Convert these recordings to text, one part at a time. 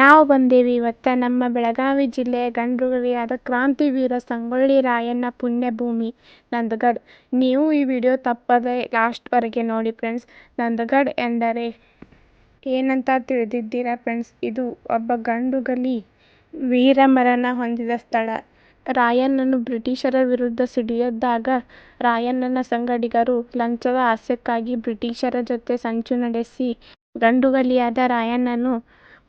ನಾವು ಬಂದೀವಿ ಇವತ್ತು ನಮ್ಮ ಬೆಳಗಾವಿ ಜಿಲ್ಲೆಯ ಗಂಡುಗಲಿಯಾದ ಕ್ರಾಂತಿವೀರ ಸಂಗೊಳ್ಳಿ ರಾಯಣ್ಣ ಪುಣ್ಯಭೂಮಿ, ನಂದಗಡ್. ನೀವು ಈ ವಿಡಿಯೋ ತಪ್ಪದೆ ಲಾಸ್ಟ್ವರೆಗೆ ನೋಡಿ ಫ್ರೆಂಡ್ಸ್ ನಂದಗಡ್ ಎಂದರೆ ಏನಂತ ತಿಳಿದಿದ್ದೀರಾ ಫ್ರೆಂಡ್ಸ್ ಇದು ಒಬ್ಬ ಗಂಡುಗಲಿ ವೀರಮರಣ ಹೊಂದಿದ ಸ್ಥಳ. ರಾಯಣ್ಣನು ಬ್ರಿಟಿಷರ ವಿರುದ್ಧ ಸಿಡಿಯದ್ದಾಗ ರಾಯಣ್ಣನ ಸಂಗಡಿಗರು ಲಂಚದ ಆಸೆಗಾಗಿ ಬ್ರಿಟಿಷರ ಜೊತೆ ಸಂಚು ನಡೆಸಿ ಗಂಡುಗಲಿಯಾದ ರಾಯಣ್ಣನು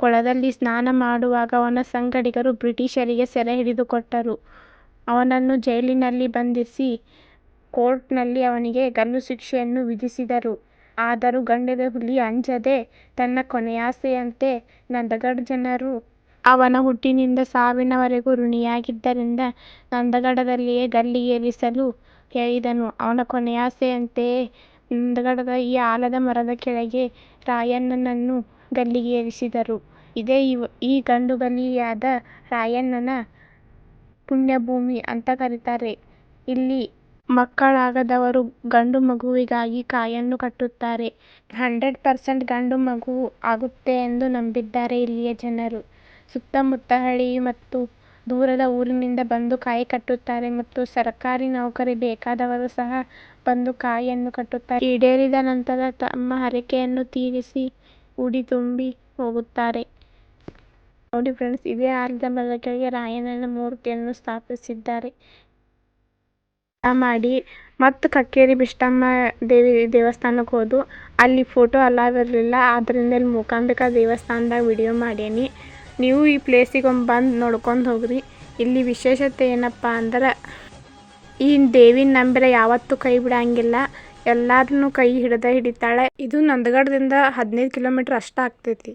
ಕೊಳದಲ್ಲಿ ಸ್ನಾನ ಮಾಡುವಾಗ ಅವನ ಸಂಗಡಿಗರು ಬ್ರಿಟಿಷರಿಗೆ ಸೆರೆ ಹಿಡಿದುಕೊಟ್ಟರು. ಅವನನ್ನು ಜೈಲಿನಲ್ಲಿ ಬಂಧಿಸಿ ಕೋರ್ಟ್ನಲ್ಲಿ ಅವನಿಗೆ ಗಲ್ಲು ಶಿಕ್ಷೆಯನ್ನು ವಿಧಿಸಿದರು. ಆದರೂ ಗಂಡದ ಹುಲಿ ಅಂಜದೆ ತನ್ನ ಕೊನೆಯಾಸೆಯಂತೆ ನಂದಗಡ್ ಜನರು ಅವನ ಹುಟ್ಟಿನಿಂದ ಸಾವಿನವರೆಗೂ ಋಣಿಯಾಗಿದ್ದರಿಂದ ನಂದಗಡದಲ್ಲಿಯೇ ಗಲ್ಲಿಗೇರಿಸಲು ಹೇಳಿದನು. ಅವನ ಕೊನೆಯಾಸೆಯಂತೆಯೇ ನಂದಗಡದ ಈ ಆಲದ ಮರದ ಕೆಳಗೆ ರಾಯಣ್ಣನನ್ನು ಗಲ್ಲಿಗೇರಿಸಿದರು. ಇದೇ ಈ ಗಂಡುಬಲಿಯಾದ ರಾಯಣ್ಣನ ಪುಣ್ಯಭೂಮಿ ಅಂತ ಕರೀತಾರೆ. ಇಲ್ಲಿ ಮಕ್ಕಳಾಗದವರು ಗಂಡು ಮಗುವಿಗಾಗಿ ಕಾಯನ್ನು ಕಟ್ಟುತ್ತಾರೆ. ಹಂಡ್ರೆಡ್ ಪರ್ಸೆಂಟ್ ಗಂಡು ಮಗು ಆಗುತ್ತೆ ಎಂದು ನಂಬಿದ್ದಾರೆ ಇಲ್ಲಿಯ ಜನರು. ಸುತ್ತಮುತ್ತ ಹಳ್ಳಿ ಮತ್ತು ದೂರದ ಊರಿನಿಂದ ಬಂದು ಕಾಯಿ ಕಟ್ಟುತ್ತಾರೆ ಮತ್ತು ಸರ್ಕಾರಿ ನೌಕರಿ ಬೇಕಾದವರು ಸಹ ಬಂದು ಕಾಯಿಯನ್ನು ಕಟ್ಟುತ್ತಾರೆ. ಈಡೇರಿದ ನಂತರ ತಮ್ಮ ಹರಕೆಯನ್ನು ತೀರಿಸಿ ಉಡಿ ತುಂಬಿ ಹೋಗುತ್ತಾರೆ. ನೋಡಿ ಫ್ರೆಂಡ್ಸ್ ಇದೇ ಆಲದ ಕೆಳಗೆ ರಾಯಣ್ಣನ ಮೂರ್ತಿಯನ್ನು ಸ್ಥಾಪಿಸಿದ್ದಾರೆ. ಮಾಡಿ ಮತ್ತು ಕಕ್ಕೇರಿ ಬಿಷ್ಟಮ್ಮ ದೇವಿ ದೇವಸ್ಥಾನಕ್ಕೆ ಹೋದು ಅಲ್ಲಿ ಫೋಟೋ ಅಲಾವ್ ಇರಲಿಲ್ಲ. ಆದ್ದರಿಂದ ಇಲ್ಲಿ ಮೂಕಾಂಬಿಕಾ ದೇವಸ್ಥಾನದಾಗ ವಿಡಿಯೋ ಮಾಡೇನಿ. ನೀವು ಈ ಪ್ಲೇಸಿಗೆ ಒಂದು ಬಂದು ನೋಡ್ಕೊಂಡು ಹೋಗ್ರಿ. ಇಲ್ಲಿ ವಿಶೇಷತೆ ಏನಪ್ಪಾ ಅಂದ್ರೆ, ಈ ದೇವಿನ ನಂಬಿರ ಯಾವತ್ತೂ ಕೈ ಬಿಡಂಗಿಲ್ಲ. ಎಲ್ಲಾರನ್ನು ಕೈ ಹಿಡ್ದ ಹಿಡಿತಾಳೆ. ಇದು ನಂದಗಡದಿಂದ ಹದಿನೈದು ಕಿಲೋಮೀಟರ್ ಅಷ್ಟ ಆಗ್ತೈತಿ.